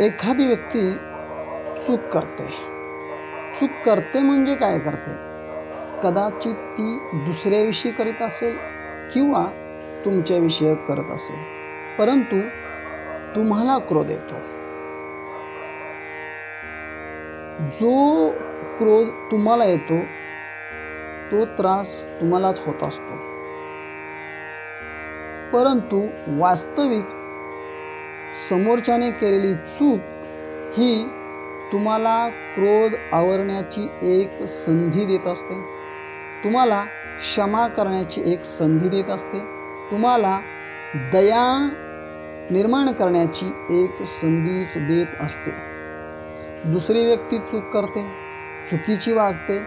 एखादी व्यक्ती चूक करते. चूक करते म्हणजे काय करते? कदाचित ती दुसऱ्याविषयी करीत असेल किंवा तुमच्याविषयी करत असेल. परंतु तुम्हाला क्रोध येतो. जो क्रोध तुम्हाला येतो तो त्रास तुम्हालाच होत असतो. परंतु वास्तविक समोरच्याने केलेली चूक ही तुम्हाला क्रोध आवरण्याची एक संधी देत असते. तुम्हाला क्षमा करण्याची एक संधी देत असते. तुम्हाला दया निर्माण करण्याची एक संधीच देत असते. दुसरी व्यक्ती चूक करते चुकीची वागते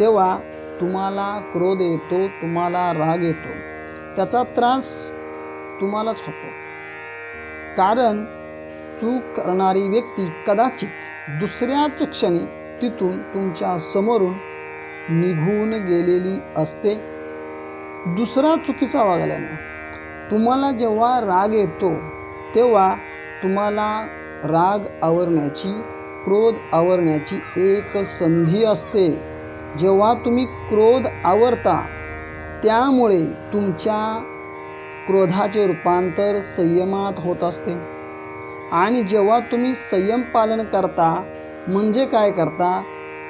तेव्हा तुम्हाला क्रोध येतो तुम्हाला राग येतो. त्याचा त्रास तुम्हालाच होतो. कारण चूक करणारी व्यक्ती कदाचित दुसऱ्याच क्षणी तिथून तुमच्या समोरून निघून गेलेली असते. दुसरा चुकीचा वागल्याने तुम्हाला जेव्हा राग येतो तेव्हा तुम्हाला राग आवरण्याची क्रोध आवरण्याची एक संधी असते. जेव्हा तुम्ही क्रोध आवरता त्यामुळे तुमच्या क्रोधाचे रूपांतर संयमात होत असते. आणि जेव्हा तुम्ही संयम पालन करता म्हणजे काय करता?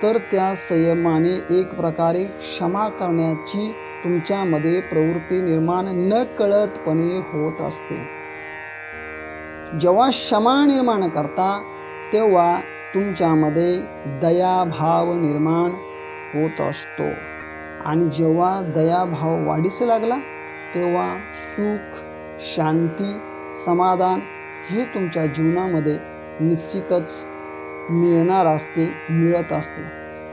तर त्या संयमाने एक प्रकारे क्षमा करण्याची तुमच्यामध्ये प्रवृत्ती निर्माण न कळतपणे होत असते. जेव्हा क्षमा निर्माण करता तेव्हा तुमच्यामध्ये दयाभाव निर्माण होत असतो. आणि जेव्हा दयाभाव वाढीस लागला तेव्हा सुख शांती समाधान हे तुमच्या जीवनामध्ये निश्चितच मिळणार असते मिळत असते.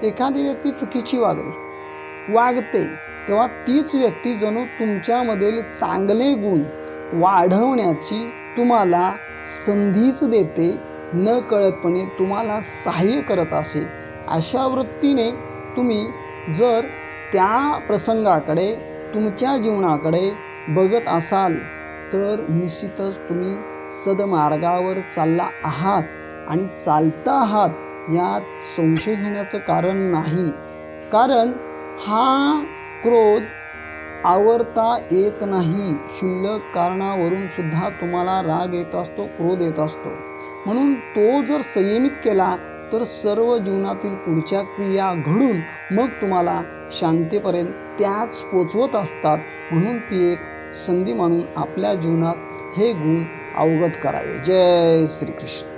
एखादी व्यक्ती चुकीची वागली वागते तेव्हा तीच व्यक्ती जणू तुमच्यामधील चांगले गुण वाढवण्याची तुम्हाला संधीच देते न कळतपणे तुम्हाला सहाय्य करत असे. अशा वृत्तीने तुम्ही जर त्या प्रसंगाकडे तुमच्या जीवनाकडे बघत असाल तर निश्चितच तुम्ही सदमार्गावर चालला आहात आणि चालता आहात यात संशय घेण्याचं कारण नाही. कारण हा क्रोध आवरता येत नाही. क्षुल्लक कारणावरून सुद्धा तुम्हाला राग येत असतो क्रोध येत असतो. म्हणून तो जर संयमित केला तर सर्व जीवनातील पुढच्या क्रिया घडून मग तुम्हाला शांतीपर्यंत त्याच पोचवत असतात म्हणून ती एक संधी म्हणून आपल्या जीवनात हे गुण अवगत करावे. जय श्रीकृष्ण.